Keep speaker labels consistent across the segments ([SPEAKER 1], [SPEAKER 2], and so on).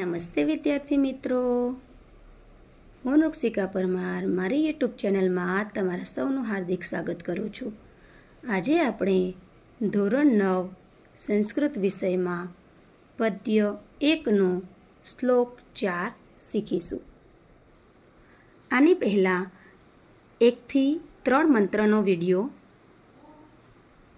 [SPEAKER 1] નમસ્તે વિદ્યાર્થી મિત્રો. હું રુક્ષિકા પરમાર. મારી યુટ્યુબ ચેનલમાં તમારા સૌનું હાર્દિક સ્વાગત કરું છું. આજે આપણે ધોરણ નવ, સંસ્કૃત વિષયમાં પદ્ય એકનો શ્લોક ચાર શીખીશું. આની પહેલાં એકથી ત્રણ મંત્રનો વીડિયો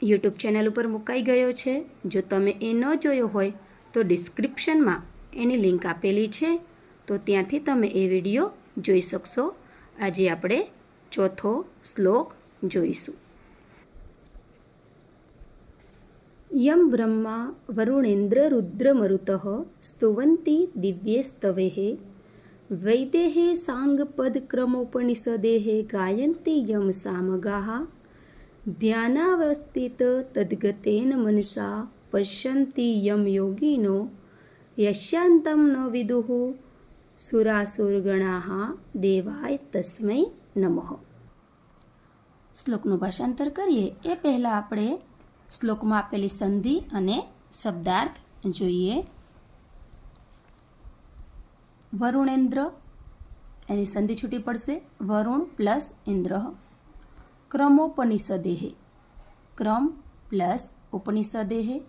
[SPEAKER 1] યુટ્યુબ ચેનલ ઉપર મુકાઈ ગયો છે. જો તમે એ ન જોયો હોય તો ડિસ્ક્રિપ્શનમાં એની લિંક આપેલી છે, તો ત્યાંથી તમે એ વીડિયો જોઈ શકશો. આજે આપણે ચોથો શ્લોક જોઈશું. યમ બ્રહ્મા વરુણેન્દ્ર રુદ્રમરુત સ્તુવંતી દિવ્યે વૈદેહ વૈદેઃ સાંગપદક્રમોપનિષદેઃ ગાયન્તિ યમ સામગા ધ્યાનાવસ્થિત તદ્ગતેન મનસા પશ્યંતી યમ યોગીનો યશ્યાંતમ ન વિદુઃ સુરાસુરગણાः દેવાય તસ્મૈ નમઃ શ્લોકનું ભાષાંતર કરીએ, એ પહેલાં આપણે શ્લોકમાં આપેલી સંધિ અને શબ્દાર્થ જોઈએ. વરુણેન્દ્ર, એની સંધિ છૂટી પડશે. વરુણ પ્લસ ઇન્દ્ર. ક્રમોપનિષદેહ. ક્રમ પ્લસ ઉપનિષદેહ.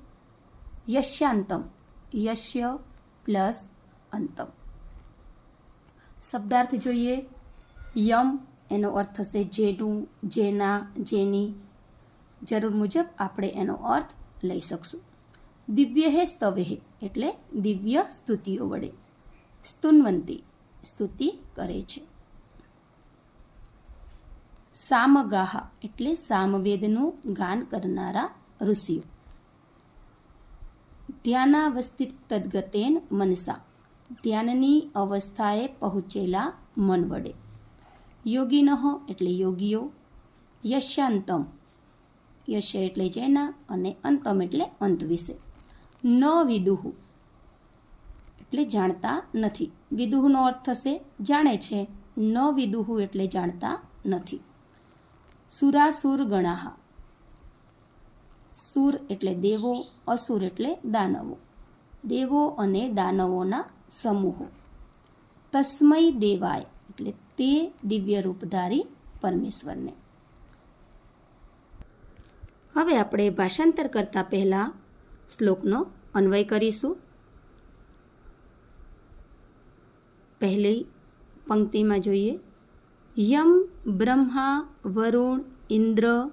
[SPEAKER 1] યશ્યાંતમ યશ્ય પ્લસ અંતમ. શબ્દાર્થ જોઈએ. યમ એનો અર્થ થશે જેનું, જેના, જેની જરૂર મુજબ આપણે એનો અર્થ લઈ શકશું. દિવ્ય હે સ્તવે એટલે દિવ્ય સ્તુતિઓ વડે. સ્તુન્વંતી સ્તુતિ કરે છે. સામગાહા એટલે સામવેદનું ગાન કરનારા ઋષિઓ. ધ્યાનાવસ્થિત તદ્ગતેન મનસા. ધ્યાનની અવસ્થાએ પહોંચેલા મન વડે. યોગીનહ એટલે યોગીઓ યશ્યાંતમ યશ એટલે જેના અને અંતમ એટલે અંત વિશે. ન વિદુહુ એટલે જાણતા નથી. વિદુહનો અર્થ થશે જાણે છે. ન વિદુહુ એટલે જાણતા નથી. સુરાસુર ગણાહા સુર એટલે દેવો, અસુર એટલે દાનવો. દેવો અને દાનવોના સમૂહો. તસ્મય દેવાય એટલે તે દિવ્ય રૂપધારી પરમેશ્વરને. હવે આપણે ભાષાંતર કરતા પહેલા શ્લોકનો અન્વય કરીશું. પહેલી પંક્તિમાં જોઈએ. યમ બ્રહ્મા વરુણ ઇન્દ્ર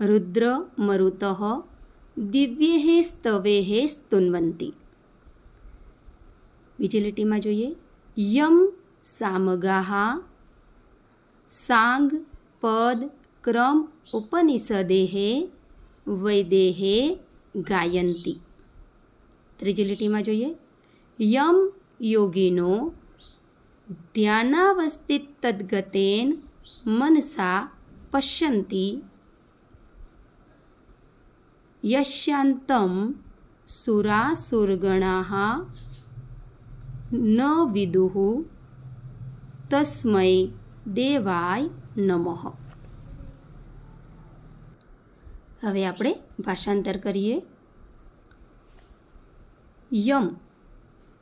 [SPEAKER 1] રુદ્ર મરુત દિવ્યે સ્તવે સ્તુન્વંતી બીજી લીટીમાં જોઈએ યમ સામગાહ સાંગ પદ ક્રમ ઉપનિષદેહ વૈદેહે ગાયંતી ત્રીજી લીટીમાં જોઈએ યમ યોગીનો ધ્યાનાવસ્થિત તદ્ગતેન મનસા પશ્યંતી યશ્યાંતમ સુરાસુરગણા ન વિદુઃ તસ્મૈ દેવાય નમઃ હવે આપણે ભાષાંતર કરીએ. યમ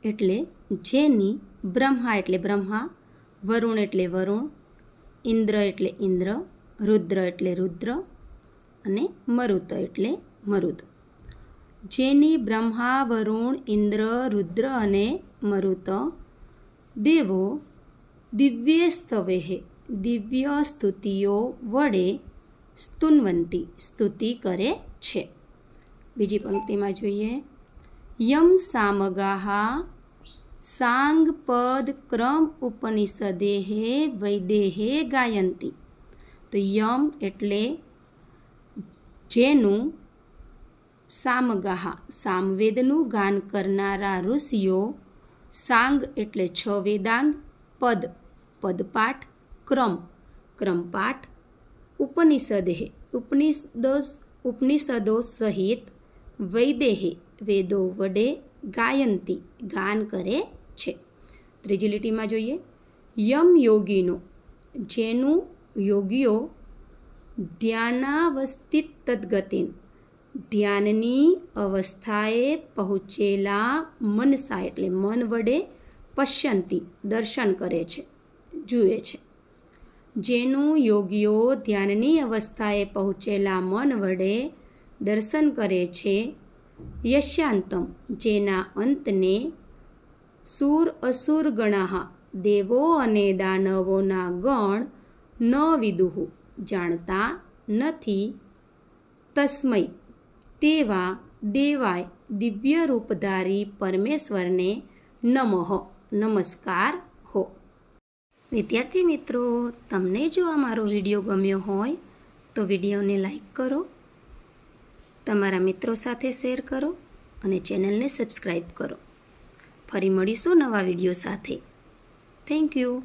[SPEAKER 1] એટલે જેની બ્રહ્મા એટલે બ્રહ્મા, વરુણ એટલે વરુણ, ઇન્દ્ર એટલે ઇન્દ્ર, રુદ્ર એટલે રુદ્ર અને મરુત એટલે મરુત જેની બ્રહ્મા, વરુણ, ઇન્દ્ર, રુદ્ર અને મરુત દેવો દિવ્ય સ્તવેહે દિવ્ય સ્તુતિઓ વડે સ્તુન્વંતી સ્તુતિ કરે છે. બીજી પંક્તિમાં જોઈએ. યમ સામગાહા સાંગ પદ ક્રમ ઉપનિષદેહ વૈદેહે ગાયંતી. તો યમ એટલે જેનું સામગાહ, સામવેદનું ગાન કરનારા ઋષિઓ, સાંગ એટલે છ વેદાંગ પદ, પદપાઠ, ક્રમ, ક્રમપાઠ ઉપનિષદેહ ઉપનિષદો ઉપનિષદો સહિત વૈદેહે વેદો વડે ગાયંતી ગાન કરે છે. ત્રીજી લીટીમાં જોઈએ. યમ યોગીનો, જેનું યોગીઓ ધ્યાનાવસ્થિત તદ્ગતિન ધ્યાનની અવસ્થાએ પહોંચેલા મનસા એટલે મન વડે પશ્યંતી, દર્શન કરે છે, જુએ છે. જેનું યોગીઓ ધ્યાનની અવસ્થાએ પહોંચેલા મન વડે દર્શન કરે છે યશ્યાંતમ, જેના અંતને સુર અસુર ગણાહ, દેવો અને દાનવોના ગણ ન વિદુહુ, જાણતા નથી, તસ્મય તેવા દેવાય દિવ્ય રૂપધારી પરમેશ્વરને નમઃ. નમસ્કાર હો. વિદ્યાર્થી મિત્રો, તમને જો આ મારો વીડિયો ગમ્યો હોય, તો વિડીયોને લાઈક કરો, તમારા મિત્રો સાથે શેર કરો અને ચેનલને સબસ્ક્રાઈબ કરો. ફરી મળીશું નવા વીડિયો સાથે. Thank you.